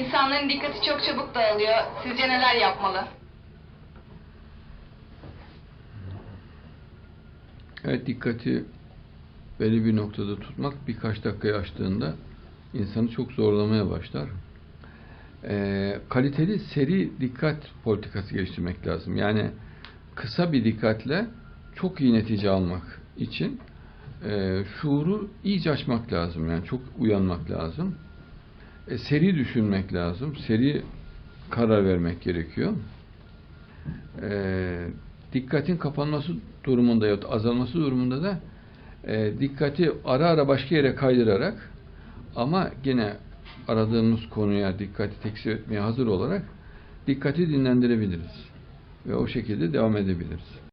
İnsanların dikkati çok çabuk dağılıyor. Sizce neler yapmalı? Evet dikkati belli bir noktada tutmak birkaç dakikayı aştığında insanı çok zorlamaya başlar. Ee, kaliteli seri dikkat politikası geliştirmek lazım. Yani kısa bir dikkatle çok iyi netice almak için e, şuuru iyice açmak lazım. Yani çok uyanmak lazım. E, seri düşünmek lazım. Seri karar vermek gerekiyor. E, dikkatin kapanması durumunda ya da azalması durumunda da e, dikkati ara ara başka yere kaydırarak ama gene aradığımız konuya dikkati teksir etmeye hazır olarak dikkati dinlendirebiliriz. Ve o şekilde devam edebiliriz.